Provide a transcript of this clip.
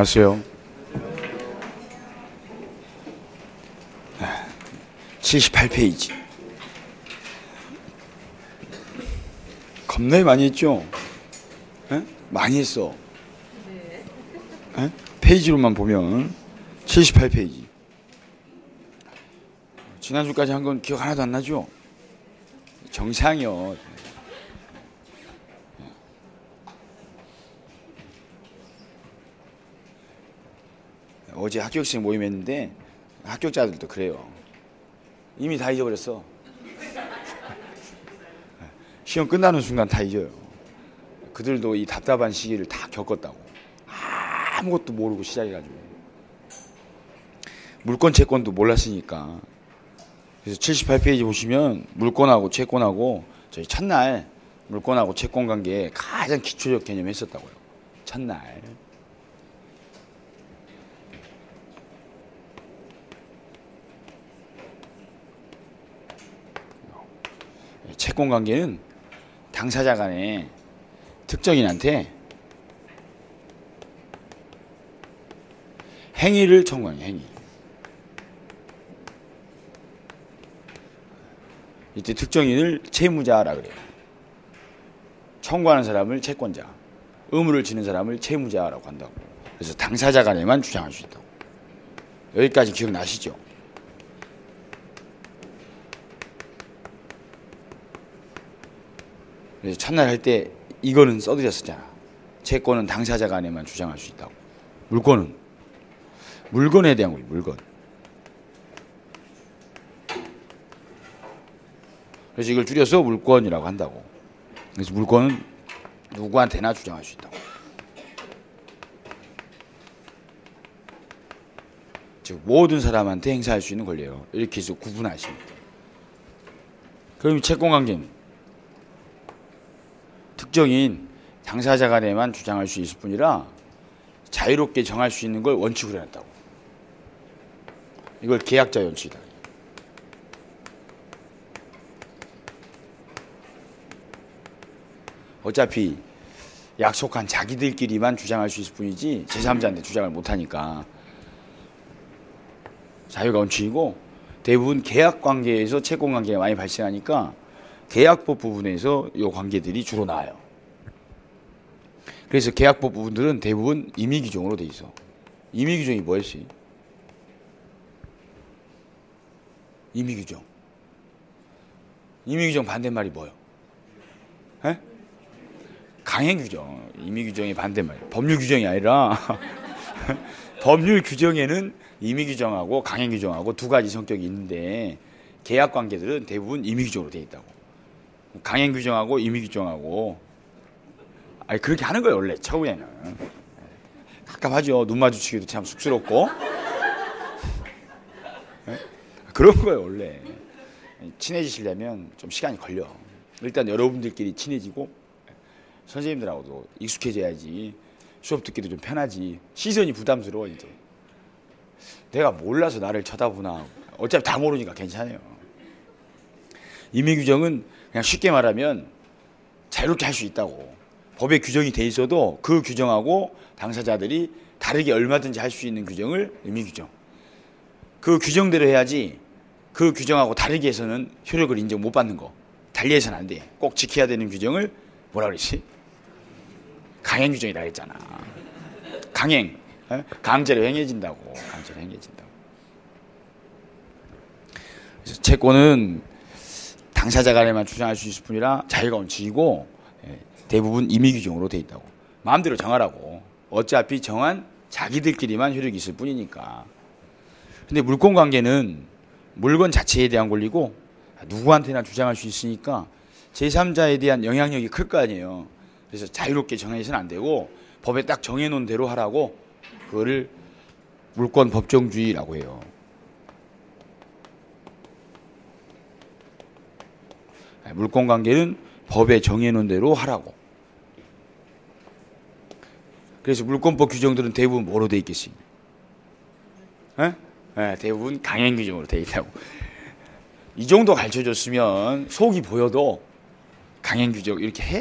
안녕하세요. 78페이지. 겁나게 많이 했죠? 에? 많이 했어. 에? 페이지로만 보면 78페이지. 지난주까지 한 건 기억 하나도 안 나죠? 정상이요. 어제 합격생 모임 했는데 합격자들도 그래요. 이미 다 잊어버렸어. 시험 끝나는 순간 다 잊어요. 그들도 이 답답한 시기를 다 겪었다고. 아무것도 모르고 시작해가지고. 물권 채권도 몰랐으니까. 그래서 78페이지 보시면 물권하고 채권하고 저희 첫날 물권하고 채권 관계에 가장 기초적 개념 했었다고요. 첫날. 채권 관계는 당사자 간에 특정인한테 행위를 청구하는 행위. 이때 특정인을 채무자라 그래요. 청구하는 사람을 채권자, 의무를 지는 사람을 채무자라고 한다고. 그래서 당사자 간에만 주장할 수 있다고. 여기까지 기억나시죠? 그래서 첫날 할 때 이거는 써드렸었잖아. 채권은 당사자 간에만 주장할 수 있다고. 물건은 물건에 대한 거예요. 물건. 그래서 이걸 줄여서 물건이라고 한다고. 그래서 물건은 누구한테나 주장할 수 있다고. 즉 모든 사람한테 행사할 수 있는 권리예요. 이렇게 해서 구분하시면 돼요. 그럼 채권 관계는 특정인 당사자 간에만 주장할 수 있을 뿐이라 자유롭게 정할 수 있는 걸 원칙으로 해놨다고. 이걸 계약자 원칙이다. 어차피 약속한 자기들끼리만 주장할 수 있을 뿐이지 제3자한테 주장을 못하니까 자유가 원칙이고 대부분 계약 관계에서 채권 관계가 많이 발생하니까 계약법 부분에서 이 관계들이 주로 나와요. 그래서 계약법 부분들은 대부분 임의 규정으로 돼 있어. 임의 규정이 뭐였지? 임의 규정. 임의 규정 반대말이 뭐요? 에? 강행 규정. 임의 규정이 반대말. 법률 규정이 아니라 법률 규정에는 임의 규정하고 강행 규정하고 두 가지 성격이 있는데 계약 관계들은 대부분 임의 규정으로 돼 있다고. 강행 규정하고 임의 규정하고 아니 그렇게 하는 거예요 원래 처음에는. 갑갑하죠. 눈 마주치기도 참 쑥스럽고. 네? 그런 거예요 원래. 친해지시려면 좀 시간이 걸려. 일단 여러분들끼리 친해지고 선생님들하고도 익숙해져야지. 수업 듣기도 좀 편하지. 시선이 부담스러워 이제. 내가 몰라서 나를 쳐다보나. 어차피 다 모르니까 괜찮아요. 임의 규정은 그냥 쉽게 말하면 자유롭게 할 수 있다고. 법에 규정이 돼 있어도 그 규정하고 당사자들이 다르게 얼마든지 할 수 있는 규정을 의미 규정. 그 규정대로 해야지 그 규정하고 다르게 해서는 효력을 인정 못 받는 거. 달리해서는 안 돼. 꼭 지켜야 되는 규정을 뭐라 그러지? 강행 규정이라 했잖아. 강행. 어? 강제로 행해진다고. 강제로 행해진다고. 그래서 채권은 당사자 간에만 주장할 수 있을 뿐이라 자유가 원칙이고 대부분 임의 규정으로 돼 있다고. 마음대로 정하라고. 어차피 정한 자기들끼리만 효력이 있을 뿐이니까. 근데 물권 관계는 물건 자체에 대한 권리고 누구한테나 주장할 수 있으니까 제3자에 대한 영향력이 클 거 아니에요. 그래서 자유롭게 정해서는 안 되고 법에 딱 정해놓은 대로 하라고 그거를 물권 법정주의라고 해요. 물권 관계는 법에 정해놓은 대로 하라고. 그래서 물권법 규정들은 대부분 뭐로 돼 있겠습니까? 에? 네, 대부분 강행 규정으로 돼 있다고. 이 정도 가르쳐줬으면 속이 보여도 강행 규정 이렇게 해.